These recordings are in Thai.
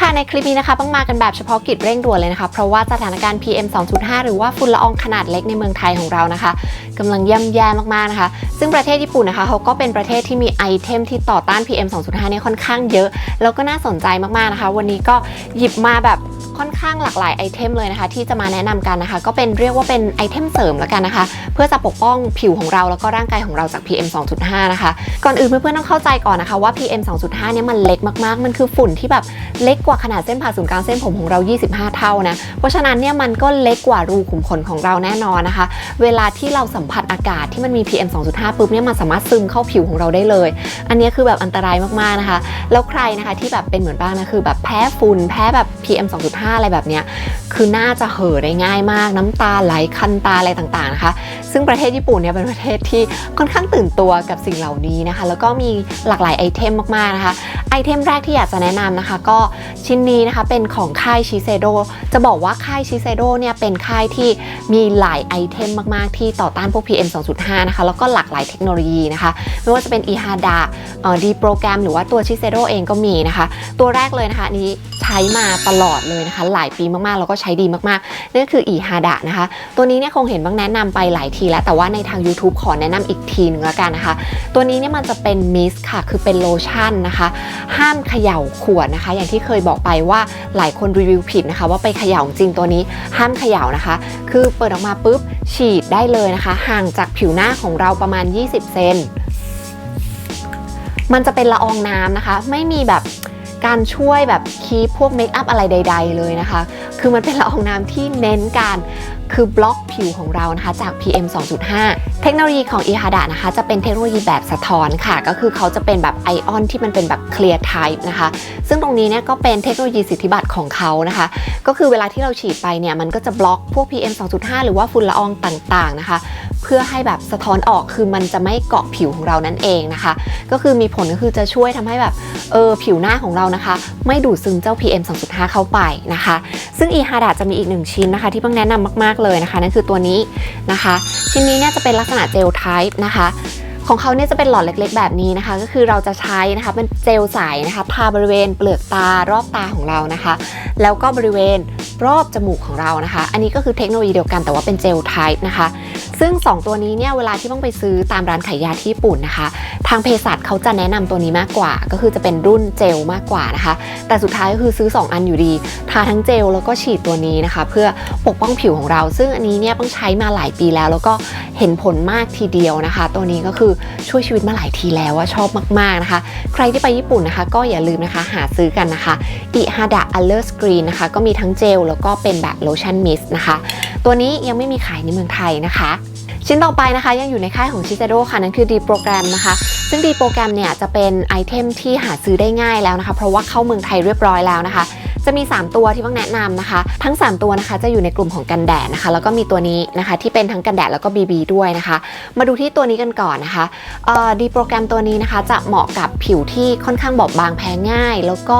ค่ะในคลิปนี้นะคะต้องมากันแบบเฉพาะกิจเร่งด่วนเลยนะคะ เพราะว่าสถานการณ์ PM 2.5 หรือว่าฝุ่นละอองขนาดเล็กในเมืองไทยของเรานะคะกำลังย่ำแย่มากๆนะคะ ซึ่งประเทศญี่ปุ่นนะคะเขาก็เป็นประเทศที่มีไอเทมที่ต่อต้าน PM 2.5 เนี่ยค่อนข้างเยอะ แล้วก็น่าสนใจมากๆนะคะ วันนี้ก็หยิบมาแบบค่อนข้างหลากหลายไอเทมเลยนะคะ ที่จะมาแนะนำกันนะคะ ก็เป็นเรียกว่าเป็นไอเทมเสริมแล้วกันนะคะ เพื่อจะปกป้องผิวของเราแล้วก็ร่างกายของเราจาก PM 2.5 นะคะ ก่อนอื่นเพื่อนๆต้องเข้าใจก่อนนะคะว่า PM 2.5 เนี่ยมันเล็กมากๆ มันคือฝุ่นที่แบบเล็กกว่าขนาดเส้นผ่าศูนย์กลางเส้นผมของเรา 25 เท่านะ เพราะฉะนั้นเนี่ยมันก็เล็กกว่ารูขุมขนของเราแน่นอนนะคะ เวลาที่เราสัมผัสอากาศที่มันมี PM 2.5 ปุ๊บเนี่ยมันสามารถซึมเข้าผิวของเราได้เลย อันนี้คือแบบอันตรายมากๆนะคะ แล้วใครนะคะที่แบบเป็นเหมือนบ้างนะคือแบบแพ้ฝุ่นแพ้แบบ PM 2.5 อะไรแบบเนี้ยคือน่าจะเห่อได้ง่ายมาก น้ำตาไหลคันตาอะไรต่างๆนะคะซึ่งประเทศญี่ปุ่นเนี่ยเป็นประเทศที่ค่อนข้างตื่นตัวกับสิ่งเหล่านี้นะคะ แล้วก็มีหลากหลายไอเทมมากๆนะคะ ไอเทมแรกที่อยากจะแนะนำนะคะ ก็ชิ้นนี้นะคะเป็นของค่ายชิเซโดจะบอกว่าค่ายชิเซโดเนี่ยเป็นค่ายที่มีหลายไอเทมมากๆ ที่ต่อต้านพวก PM 2.5 นะคะ แล้วก็หลากหลายเทคโนโลยีนะคะ ไม่ว่าจะเป็นอีฮาดาดีโปรแกรมหรือว่าตัวชิเซโดเองก็มีนะคะ ตัวแรกเลยนะคะนี้ ช้มาตลอดเลยนะคะ หลายปีมากๆ แล้วก็ใช้ดีมากๆ นั่นก็คืออีฮาดะนะคะ ตัวนี้เนี่ยคงเห็นบ้างแนะนำไปหลายทีแล้ว แต่ว่าในทาง YouTube ขอแนะนำอีกทีหนึงแล้วกันนะคะ ตัวนี้เนี่ยมันจะเป็นมิสค่ะ คือเป็นโลชั่นนะคะ ห้ามเขย่าขวดนะคะ อย่างที่เคยบอกไปว่าหลายคนรีวิวผิดนะคะ ว่าไปเขย่าจริงตัวนี้ห้ามเขย่านะคะ คือเปิดออกมาปุ๊บฉีดได้เลยนะคะ ห่างจากผิวหน้าของเราประมาณ 20 เซนมันจะเป็นละอองน้ำนะคะ ไม่มีแบบ การช่วยแบบคีพวกเมคอัพอะไรใด ๆ เลยนะคะ คือมันเป็นละอองน้ำที่เน้นการคือบล็อกผิวของเรานะคะจาก PM 2.5 เทคโนโลยีของ e h a d a นะคะ จะเป็นเทคโนโลยีแบบสะท้อนค่ะ ก็คือเขาจะเป็นแบบไอออนที่มันเป็นแบบ clear type นะคะ ซึ่งตรงนี้เนี่ยก็เป็นเทคโนโลยีสิทธิบัตรของเขานะคะ ก็คือเวลาที่เราฉีดไปเนี่ยมันก็จะบล็อกพวก PM 2.5 หรือว่าฝุ่นละอองต่างๆนะคะ เพื่อให้แบบสะท้อนออกคือมันจะไม่เกาะผิวของเรานั่นเองนะคะ ก็คือมีผลก็คือจะช่วยทำให้แบบเออผิวหน้าของเรานะคะ ไม่ดูดซึมเจ้า PM 2.5 เข้าไปนะคะ ซึ่ง e h a d a จะมีอีกหนึ่งชิ้นนะคะ ที่เพิ่งแนะนำมากๆเลยนะคะ นั่นคือตัวนี้นะคะ ชิ้นนี้เนี่ยจะเป็นลักษณะเจลไทป์นะคะของเขาเนี่ยจะเป็นหลอดเล็กๆ แบบนี้นะคะ ก็คือเราจะใช้นะคะเป็นเจลใสนะคะทาบริเวณเปลือกตารอบตาของเรานะคะ แล้วก็บริเวณรอบจมูกของเรานะคะ อันนี้ก็คือเทคโนโลยีเดียวกันแต่ว่าเป็นเจลไทป์นะคะ ซึ่ง 2 ตัวนี้เนี่ยเวลาที่ต้องไปซื้อตามร้านขายยาที่ญี่ปุ่นนะคะ ทางเภสัชเขาจะแนะนำตัวนี้มากกว่า ก็คือจะเป็นรุ่นเจลมากกว่านะคะ แต่สุดท้ายก็คือซื้อ 2 อันอยู่ดี ทาทั้งเจลแล้วก็ฉีดตัวนี้นะคะ เพื่อปกป้องผิวของเรา ซึ่งอันนี้เนี่ยต้องใช้มาหลายปีแล้ว แล้วก็เห็นผลมากทีเดียวนะคะ ตัวนี้ก็คือช่วยชีวิตมาหลายทีแล้วว่าชอบมากๆนะคะ ใครที่ไปญี่ปุ่นนะคะ ก็อย่าลืมนะคะหาซื้อกันนะคะอิฮาดะอัลเลอร์สกรีนนะคะก็มีทั้งเจลแล้วก็เป็นแบบโลชั่นมิสนะคะ ตัวนี้ยังไม่มีขายในเมืองไทยนะคะ ชิ้นต่อไปนะคะยังอยู่ในค่ายของชิเซโดค่ะนั่นคือ D โปรแกรมนะคะ ซึ่ง D โปรแกรมเนี่ยจะเป็นไอเทมที่หาซื้อได้ง่ายแล้วนะคะ เพราะว่าเข้าเมืองไทยเรียบร้อยแล้วนะคะจะมี 3 ตัวที่ต้องแนะนำนะคะ ทั้ง 3 ตัวนะคะจะอยู่ในกลุ่มของกันแดดนะคะ แล้วก็มีตัวนี้นะคะที่เป็นทั้งกันแดดแล้วก็ BB ด้วยนะคะ มาดูที่ตัวนี้กันก่อนนะคะดีโปรแกรมตัวนี้นะคะจะเหมาะกับผิวที่ค่อนข้างบอบบางแพ้ง่าย แล้วก็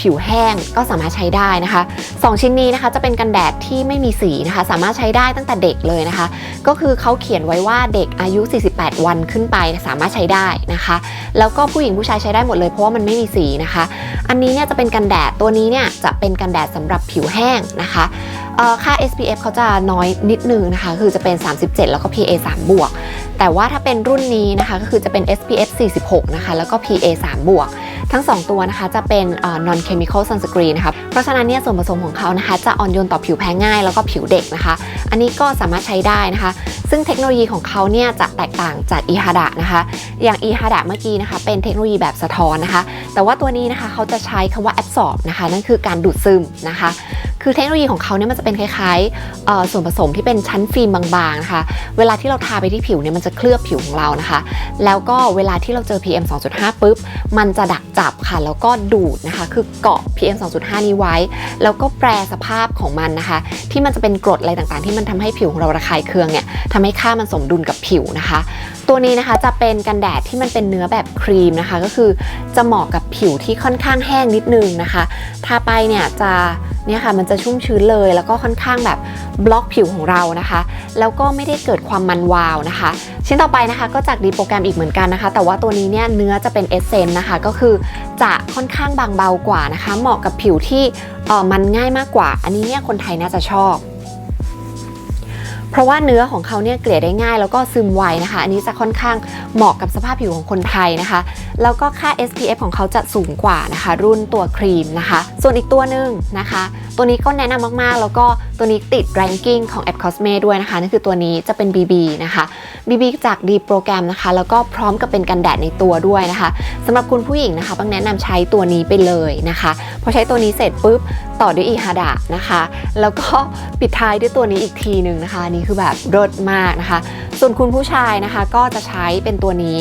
ผิวแห้งก็สามารถใช้ได้นะคะ 2 ชิ้นนี้นะคะจะเป็นกันแดดที่ไม่มีสีนะคะ สามารถใช้ได้ตั้งแต่เด็กเลยนะคะ ก็คือเขาเขียนไว้ว่าเด็กอายุ 48 วันขึ้นไปสามารถใช้ได้นะคะ แล้วก็ผู้หญิงผู้ชายใช้ได้หมดเลยเพราะว่ามันไม่มีสีนะคะ อันนี้เนี่ยจะเป็นกันแดดตัวนี้เนี่ยจะเป็นกันแดดสำหรับผิวแห้งนะคะค่า SPF เขาจะน้อยนิดนึงนะคะ คือจะเป็น 37 แล้วก็ PA 3บวก แต่ว่าถ้าเป็นรุ่นนี้นะคะ ก็คือจะเป็น SPF 46 นะคะ แล้วก็ PA 3บวก ทั้ง 2 ตัวนะคะจะเป็น non chemical sunscreen นะคะเพราะฉะนั้นเนี่ยส่วนผสมของเขานะคะ จะอ่อนโยนต่อผิวแพ้ง่ายแล้วก็ผิวเด็กนะคะ อันนี้ก็สามารถใช้ได้นะคะ ซึ่งเทคโนโลยีของเขาเนี่ยจะแตกต่างจากอีฮาดะนะคะ อย่างอีฮาดะเมื่อกี้นะคะ เป็นเทคโนโลยีแบบสะท้อนนะคะ แต่ว่าตัวนี้นะคะเขาจะใช้คำว่า absorb นะคะ นั่นคือการดูดซึมนะคะ คือเทคโนโลยีของเขาเนี่ยมันจะเป็นคล้ายๆส่วนผสมที่เป็นชั้นฟิล์มบางๆนะคะ เวลาที่เราทาไปที่ผิวเนี่ยมันจะเคลือบผิวของเรานะคะ แล้วก็เวลาที่เราเจอ PM 2.5ปุ๊บ มันจะดักจับค่ะ แล้วก็ดูดนะคะ คือเกาะ PM 2.5 นี้ไว้ แล้วก็แปรสภาพของมันนะคะ ที่มันจะเป็นกรดอะไรต่างๆ ที่มันทำให้ผิวของเราระคายเคืองเนี่ยทำให้ค่ามันสมดุลกับผิวนะคะ ตัวนี้นะคะจะเป็นกันแดดที่มันเป็นเนื้อแบบครีมนะคะ ก็คือจะเหมาะกับผิวที่ค่อนข้างแห้งนิดนึงนะคะ ทาไปเนี่ยจะ เนี่ยค่ะมันจะชุ่มชื้นเลยแล้วก็ค่อนข้างแบบบล็อกผิวของเรานะคะ แล้วก็ไม่ได้เกิดความมันวาวนะคะ ชิ้นต่อไปนะคะก็จากดีโปรแกรมอีกเหมือนกันนะคะ แต่ว่าตัวนี้เนี่ยเนื้อจะเป็นเอเซนนะคะ ก็คือจะค่อนข้างบางเบากว่านะคะ เหมาะกับผิวที่เออมันง่ายมากกว่า อันนี้เนี่ยคนไทยน่าจะชอบ เพราะว่าเนื้อของเขาเนี่ยเกลี่ยได้ง่าย แล้วก็ซึมไวนะคะ อันนี้จะค่อนข้างเหมาะกับสภาพผิวของคนไทยนะคะ แล้วก็ค่า SPF ของเขาจะสูงกว่านะคะ รุ่นตัวครีมนะคะ ส่วนอีกตัวหนึ่งนะคะ ตัวนี้ก็แนะนำมากๆ แล้วก็ตัวนี้ติด ranking ของ App Cosme ด้วยนะคะนั่นคือตัวนี้จะเป็น BB นะคะ BB จากดีโปรแกรมนะคะ แล้วก็พร้อมกับเป็นกันแดดในตัวด้วยนะคะสำหรับคุณผู้หญิงนะคะต้องแนะนำใช้ตัวนี้ไปเลยนะคะพอใช้ตัวนี้เสร็จปุ๊บต่อด้วยอีฮาดะนะคะ แล้วก็ปิดท้ายด้วยตัวนี้อีกทีหนึ่งนะคะนนี่คือแบบรสมากนะคะ ส่วนคุณผู้ชายนะคะก็จะใช้เป็นตัวนี้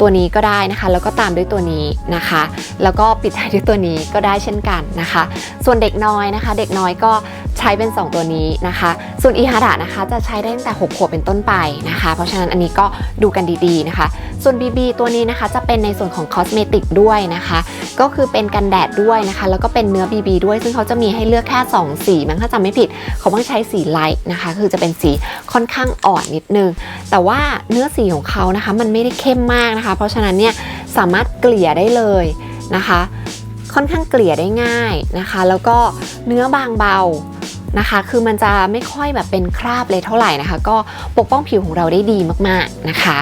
ตัวนี้ก็ได้นะคะ แล้วก็ตามด้วยตัวนี้นะคะ แล้วก็ปิดท้ายด้วยตัวนี้ก็ได้เช่นกันนะคะ ส่วนเด็กน้อยนะคะเด็กน้อยก็ใช้เป็น 2 ตัวนี้นะคะ ส่วนอีฮาดะนะคะจะใช้ได้ตั้งแต่ 6 ขวบเป็นต้นไปนะคะ เพราะฉะนั้นอันนี้ก็ดูกันดีๆนะคะ ส่วน BB ตัวนี้นะคะจะเป็นในส่วนของคอสเมติกด้วยนะคะ ก็คือเป็นกันแดดด้วยนะคะ แล้วก็เป็นเนื้อ BB ด้วย ซึ่งเขาจะมีให้เลือกแค่ 2 สีมั้งถ้าจำไม่ผิด เขาต้องใช้สีไลท์นะคะ คือจะเป็นสีค่อนข้างอ่อนนิดนึง แต่ว่าเนื้อสีของเขานะคะมันไม่ได้เข้มมากนะคะ เพราะฉะนั้นเนี่ยสามารถเกลี่ยได้เลยนะคะ ค่อนข้างเกลี่ยได้ง่ายนะคะ แล้วก็เนื้อบางเบานะคะ คือมันจะไม่ค่อยแบบเป็นคราบเลยเท่าไหร่นะคะ ก็ปกป้องผิวของเราได้ดีมากๆนะคะ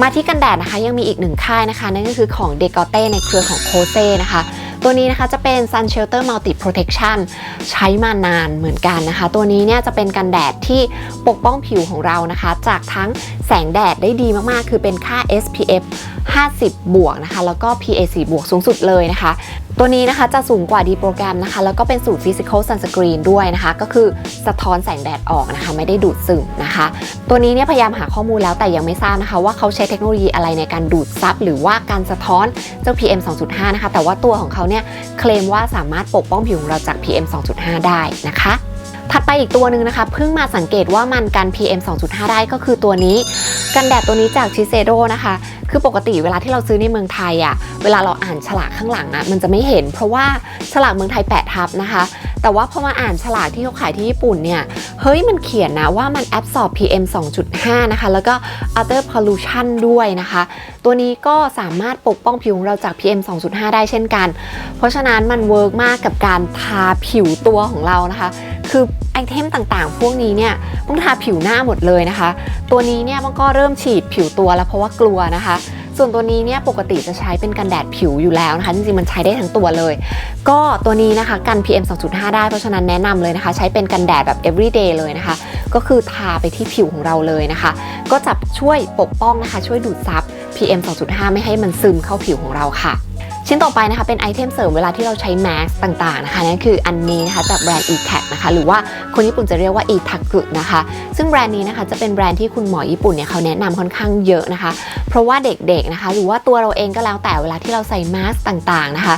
มาที่กันแดดนะคะยังมีอีกหนึ่งค่ายนะคะ นั่นก็คือของ d e c o t e ในเครือของโคเซ่นะคะ ตัวนี้นะคะจะเป็น Sun Shelter Multi Protection ใช้มานานเหมือนกันนะคะ ตัวนี้เนี่ยจะเป็นกันแดดที่ปกป้องผิวของเรานะคะ จากทั้งแสงแดดได้ดีมากๆ คือเป็นค่า SPF 50 บวกนะคะ แล้วก็ PA4 บวกสูงสุดเลยนะคะ ตัวนี้นะคะจะสูงกว่าดีโปรแกรมนะคะ แล้วก็เป็นสูตร Physical Sunscreen ด้วยนะคะ ก็คือสะท้อนแสงแดดออกนะคะ ไม่ได้ดูดซึมนะคะ ตัวนี้เนี่ยพยายามหาข้อมูลแล้วแต่ยังไม่ทราบนะคะ ว่าเขาใช้เทคโนโลยีอะไรในการดูดซับหรือว่าการสะท้อนเจ้า PM 2.5 นะคะ แต่ว่าตัวของเขาเนี่ยเคลมว่าสามารถปกป้องผิวของเราจาก PM 2.5 ได้นะคะ ถัดไปอีกตัวหนึ่งนะคะเพิ่งมาสังเกตว่ามันกัน PM 2.5 ได้ก็คือตัวนี้ กันแดดตัวนี้จากชิเซโดนะคะ คือปกติเวลาที่เราซื้อในเมืองไทยอะ่ะเวลาเราอ่านฉลากข้างหลังอะ่ะมันจะไม่เห็น เพราะว่าฉลากเมืองไทยแปะทับนะคะ แต่ว่าพอมาอ่านฉลากที่เขาขายที่ญี่ปุ่นเนี่ย เฮ้ยมันเขียนนะว่ามัน absorb PM 2.5 นะคะ แล้วก็ other pollution ด้วยนะคะ ตัวนี้ก็สามารถปกป้องผิวของเราจาก PM 2.5 ได้เช่นกัน เพราะฉะนั้นมันเวิร์กมากกับการทาผิวตัวของเรานะคะ คือไอเทมต่างๆ พวกนี้เนี่ยต้องทาผิวหน้าหมดเลยนะคะ ตัวนี้เนี่ยมันก็เริ่มฉีดผิวตัวแล้วเพราะว่ากลัวนะคะ ส่วนตัวนี้เนี่ยปกติจะใช้เป็นกันแดดผิวอยู่แล้วนะคะ จริงๆ มันใช้ได้ทั้งตัวเลย ก็ตัวนี้นะคะกัน PM 2.5 ได้เพราะฉะนั้นแนะนำเลยนะคะ ใช้เป็นกันแดดแบบ everyday เลยนะคะ ก็คือทาไปที่ผิวของเราเลยนะคะ ก็จะช่วยปกป้องนะคะ ช่วยดูดซับ PM 2.5 ไม่ให้มันซึมเข้าผิวของเราค่ะ ชิ้นต่อไปนะคะเป็นไอเทมเสริมเวลาที่เราใช้แมสต่างๆนะคะนั่นคืออันนี้นะคะจากแบรนด์ e t a c นะคะหรือว่าคนญี่ปุ่นจะเรียกว่า e t a k u นะคะซึ่งแบรนด์นี้นะคะจะเป็นแบรนด์ที่คุณหมอญี่ปุ่นเนี่ยเขาแนะนำค่อนข้างเยอะนะคะ เพราะว่าเด็กๆนะคะหรือว่าตัวเราเองก็แล้วแต่เวลาที่เราใส่มาสต่างๆนะคะ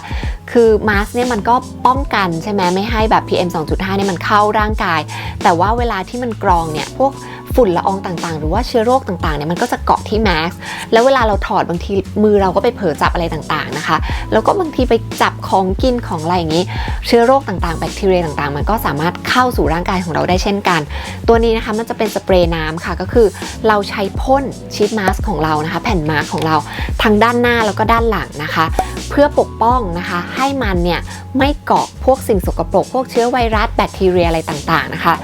คือมาสเนี่ยมันก็ป้องกันใช่ไหมไม่ให้แบบ PM 2.5เนี่ยมันเข้าร่างกาย แต่ว่าเวลาที่มันกรองเนี่ยพวกฝุ่นละอองต่างๆ หรือว่าเชื้อโรคต่างๆเนี่ยมันก็จะเกาะที่แมสแล้วเวลาเราถอดบางทีมือเราก็ไปเผลอจับอะไรต่างๆนะคะ แล้วก็บางทีไปจับของกินของอะไรอย่างนี้ เชื้อโรคต่างๆ แบคทีเรียต่างๆ มันก็สามารถเข้าสู่ร่างกายของเราได้เช่นกัน ตัวนี้นะคะมันจะเป็นสเปรย์น้ำค่ะก็คือเราใช้พ่นชีทมาสของเรานะคะ แผ่นมาสของเราทั้งด้านหน้าแล้วก็ด้านหลังนะคะ เพื่อปกป้องนะคะ ให้มันเนี่ยไม่เกาะพวกสิ่งสกปรก พวกเชื้อไวรัสแบคทีเรียอะไรต่างๆนะคะ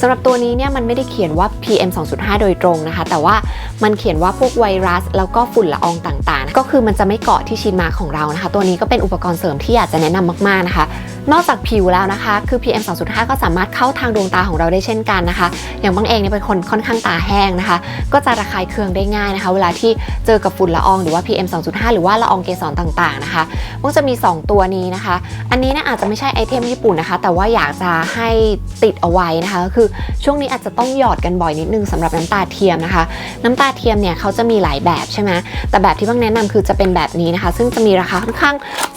สำหรับตัวนี้เนี่ยมันไม่ได้เขียนว่า PM 2.5 โดยตรงนะคะ แต่ว่ามันเขียนว่าพวกไวรัส แล้วก็ฝุ่นละอองต่างๆ ก็คือมันจะไม่เกาะที่ชิ้นมาของเรานะคะ ตัวนี้ก็เป็นอุปกรณ์เสริมที่อยากจะแนะนำมากๆนะคะ นอกจากผิวแล้วนะคะ คือ PM 2.5 ก็สามารถเข้าทางดวงตาของเราได้เช่นกันนะคะ อย่างบางเองเนี่ยเป็นคนค่อนข้างตาแห้งนะคะ ก็จะระคายเคืองได้ง่ายนะคะ เวลาที่เจอกับฝุ่นละอองหรือว่า PM 2.5 หรือว่าละอองเกสรต่างๆนะคะมันจะมี 2 ตัวนี้นะคะ อันนี้เนี่ยอาจจะไม่ใช่ไอเทมญี่ปุ่นนะคะ แต่ว่าอยากจะให้ติดเอาไว้นะคะก็คือช่วงนี้อาจจะต้องหยอดกันบ่อยนิดนึงสำหรับน้ำตาเทียมนะคะ น้ำตาเทียมเนี่ยเขาจะมีหลายแบบใช่ไหมแต่แบบที่บ้างแนะนำคือจะเป็นแบบนี้นะคะ ซึ่งจะมีราคาค่อนข้าง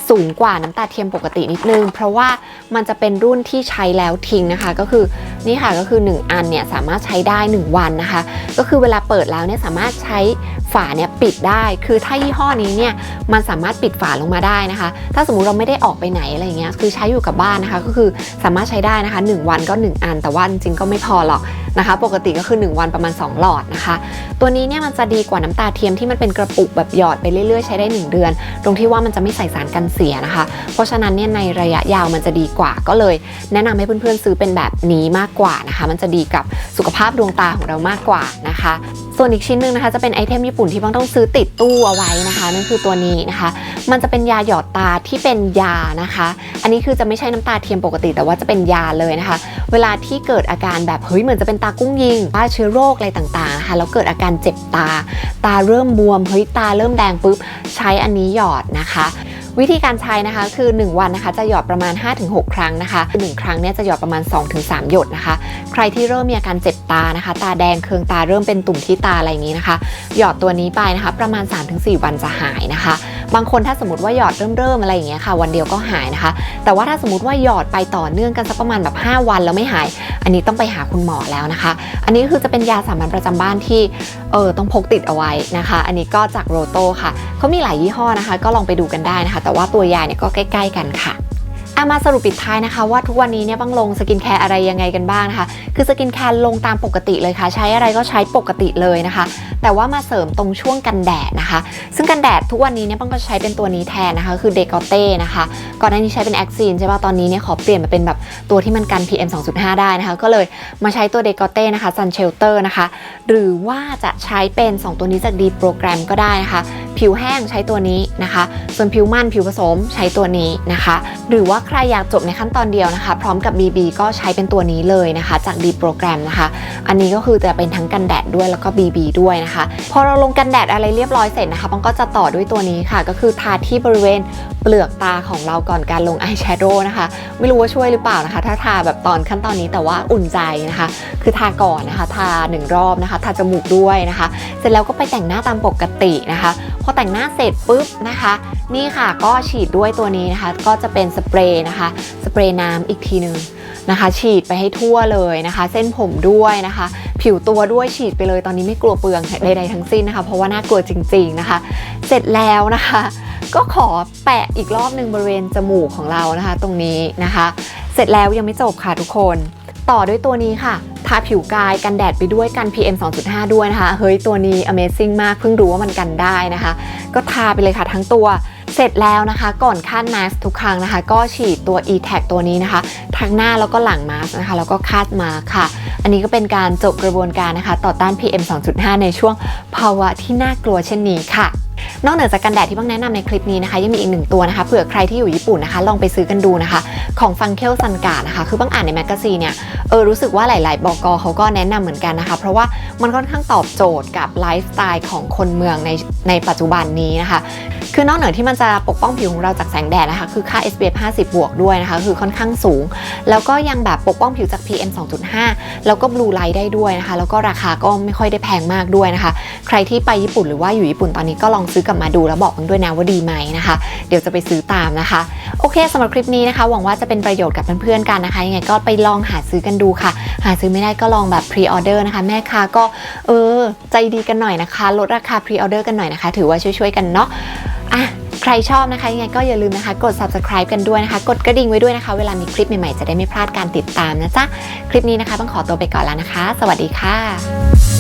สูงกว่าน้ำตาเทียมปกตินิดนึงเพราะว่ามันจะเป็นรุ่นที่ใช้แล้วทิ้งนะคะ ก็คือนี่ค่ะก็คือ 1 อันเนี่ยสามารถใช้ได้ 1 วันนะคะ ก็คือเวลาเปิดแล้วเนี่ยสามารถใช้ฝาเนี่ยปิดได้ คือถ้ายี่ห้อนี้เนี่ยมันสามารถปิดฝาลงมาได้นะคะ ถ้าสมมุติเราไม่ได้ออกไปไหนอะไรเงี้ยคือใช้อยู่กับบ้านนะคะ ก็คือสามารถใช้ได้นะคะ 1 วันก็ 1 อัน แต่ว่าจริงๆก็ไม่พอหรอกนะคะ ปกติก็คือ 1 วันประมาณ 2 หลอดนะคะ ตัวนี้เนี่ยมันจะดีกว่าน้ำตาเทียมที่มันเป็นกระปุกแบบหยอดไปเรื่อยๆ ใช้ได้ 1 เดือน ตรงที่ว่ามันจะไม่ใส่สารกันเสียนะคะ เพราะฉะนั้นเนี่ยในระยะยาวมันจะดีกว่า ก็เลยแนะนำให้เพื่อนๆซื้อเป็นแบบนี้มากกว่านะคะ มันจะดีกับสุขภาพดวงตาของเรามากกว่านะคะ ส่วนอีกชิ้นหนึ่งนะคะ จะเป็นไอเทมญี่ปุ่นที่บ้างต้องซื้อติดตู้เอาไว้นะคะนั่นคือตัวนี้นะคะ มันจะเป็นยาหยอดตาที่เป็นยานะคะ อันนี้คือจะไม่ใช่น้ำตาเทียมปกติ แต่ว่าจะเป็นยาเลยนะคะ เวลาที่เกิดอาการแบบเฮ้ยเหมือนจะเป็นตากุ้งยิงว่าเชื้อโรคอะไรต่างๆนะคะแล้วเกิดอาการเจ็บตา ตาเริ่มบวมเฮ้ยตาเริ่มแดงปุ๊บใช้อันนี้หยอดนะคะ วิธีการใช้นะคะคือ 1 วันนะคะจะหยอดประมาณ 5-6 ครั้งนะคะ 1 ครั้งเนี่ยจะหยอดประมาณ 2-3 หยดนะคะ ใครที่เริ่มมีอาการเจ็บตานะคะ ตาแดงเคืองตาเริ่มเป็นตุ่มที่ตาอะไรอย่างนี้นะคะ หยอดตัวนี้ไปนะคะ ประมาณ 3-4 วันจะหายนะคะ บางคนถ้าสมมติว่าหยอดเริ่มเริ่มๆอะไรอย่างเงี้ยค่ะ วันเดียวก็หายนะคะ แต่ว่าถ้าสมมติว่าหยอดไปต่อเนื่องกันสักประมาณแบบ 5 วันแล้วไม่หาย อันนี้ต้องไปหาคุณหมอแล้วนะคะ อันนี้คือจะเป็นยาสามัญประจำบ้านที่เออต้องพกติดเอาไว้นะคะ อันนี้ก็จากโรโตค่ะเขามีหลายยี่ห้อนะคะ ก็ลองไปดูกันได้นะคะแต่ว่าตัวยาเนี่ยก็ใกล้ ๆ กันค่ะอามาสรุปปิดท้ายนะคะว่าทุกวันนี้เนี่ยบ้างลงสกินแคร์อะไรยังไงกันบ้างนะคะ คือสกินแคร์ลงตามปกติเลยค่ะ ใช้อะไรก็ใช้ปกติเลยนะคะ แต่ว่ามาเสริมตรงช่วงกันแดดนะคะ ซึ่งกันแดดทุกวันนี้เนี่ยบ้างก็ใช้เป็นตัวนี้แทนนะคะ คือเดกอเต้นะคะก่อนหน้านี้ใช้เป็นแอคซีนใช่ป่ะตอนนี้เนี่ยขอเปลี่ยนมาเป็นแบบตัวที่มันกัน PM 2.5 ได้นะคะ ก็เลยมาใช้ตัวเดกอเต้นะคะ Sun Shelter นะคะ หรือว่าจะใช้เป็น 2 ตัวนี้จากดีโปรแกรมก็ได้นะคะ ผิวแห้งใช้ตัวนี้นะคะ ส่วนผิวมันผิวผสมใช้ตัวนี้นะคะ หรือว่าใครอยากจบในขั้นตอนเดียวนะคะ พร้อมกับ BB ก็ใช้เป็นตัวนี้เลยนะคะ จากดีโปรแกรมนะคะ อันนี้ก็คือจะเป็นทั้งกันแดดด้วยแล้วก็ BB ด้วยนะคะ พอเราลงกันแดดอะไรเรียบร้อยเสร็จนะคะปังก็จะต่อด้วยตัวนี้ค่ะ ก็คือทาที่บริเวณเปลือกตาของเราก่อนการลงอายแชโดว์นะคะ ไม่รู้ว่าช่วยหรือเปล่านะคะ ถ้าทาแบบตอนขั้นตอนนี้แต่ว่าอุ่นใจนะคะ คือทาก่อนนะคะ ทาหนึ่งรอบนะคะ ทาจมูกด้วยนะคะ เสร็จแล้วก็ไปแต่งหน้าตามปกตินะคะพอแต่งหน้าเสร็จปุ๊บนะคะ นี่ค่ะก็ฉีดด้วยตัวนี้นะคะ ก็จะเป็นสเปรย์นะคะ สเปรย์น้ำอีกทีหนึ่งนะคะ ฉีดไปให้ทั่วเลยนะคะ เส้นผมด้วยนะคะ ผิวตัวด้วยฉีดไปเลยตอนนี้ไม่กลัวเปลืองใดๆทั้งสิ้นนะคะ เพราะว่าน่ากลัวจริง ๆนะคะ เสร็จแล้วนะคะ ก็ขอแปะอีกรอบหนึ่งบริเวณจมูกของเรานะคะ ตรงนี้นะคะ เสร็จแล้วยังไม่จบค่ะทุกคน ต่อด้วยตัวนี้ค่ะ ทาผิวกายกันแดดไปด้วยกัน PM 2.5 ด้วยนะคะ เฮ้ยตัวนี้ Amazing มากเพิ่งรู้ว่ามันกันได้นะคะ ก็ทาไปเลยค่ะทั้งตัวเสร็จแล้วนะคะก่อนคาดมาสทุกครั้งนะคะ ก็ฉีดตัว e t a g ตัวนี้นะคะทั้งหน้าแล้วก็หลังมาสนะคะแล้วก็คาดมาค่ะ อันนี้ก็เป็นการจบกระบวนการนะคะ ต่อต้าน PM 2.5 ในช่วงภาวะที่น่ากลัวเช่นนี้ค่ะนอกเหนือจากกันแดดที่บ้างแนะนำในคลิปนี้นะคะ ยังมีอีกหนึ่งตัวนะคะเผื่อใครที่อยู่ญี่ปุ่นนะคะ ลองไปซื้อกันดูนะคะ ของฟังเคลซันกานะคะ คือบ้างอ่านในแมกกาซีนเนี่ยเออรู้สึกว่าหลาย ๆ บกเขาก็แนะนำเหมือนกันนะคะ เพราะว่ามันค่อนข้างตอบโจทย์กับไลฟ์สไตล์ของคนเมืองในในปัจจุบันนี้นะคะ คือนอกเหนือที่มันจะปกป้องผิวของเราจากแสงแดดนะคะคือค่า SPF 50 บวกด้วยนะคะคือค่อนข้างสูง แล้วก็ยังแบบปกป้องผิวจาก PM 2.5 แล้วก็บลูไลท์ได้ด้วยนะคะแล้วก็ราคาก็ไม่ค่อยได้แพงมากด้วยนะคะ ใครที่ไปญี่ปุ่นหรือว่าอยู่ญี่ปุ่นตอนนี้ก็ลองซื้อกลับมาดูแล้วบอกกันด้วยนะว่าดีไหมนะคะ เดี๋ยวจะไปซื้อตามนะคะ โอเคสำหรับคลิปนี้นะคะ หวังว่าจะเป็นประโยชน์กับเพื่อนๆกันนะคะยังไงก็ไปลองหาซื้อกันดูค่ะ หาซื้อไม่ได้ก็ลองแบบพรีออเดอร์นะคะ แม่ค้าก็เออใจดีกันหน่อยนะคะ ลดราคาพรีออเดอร์กันหน่อยนะคะ ถือว่าช่วยๆกันเนาะ อะใครชอบนะคะยังไงก็อย่าลืมนะคะ กด subscribe กันด้วยนะคะ กดกระดิ่งไว้ด้วยนะคะ เวลามีคลิปใหม่ๆ จะได้ไม่พลาดการติดตามนะจ๊ะ คลิปนี้นะคะต้องขอตัวไปก่อนแล้วนะคะ สวัสดีค่ะ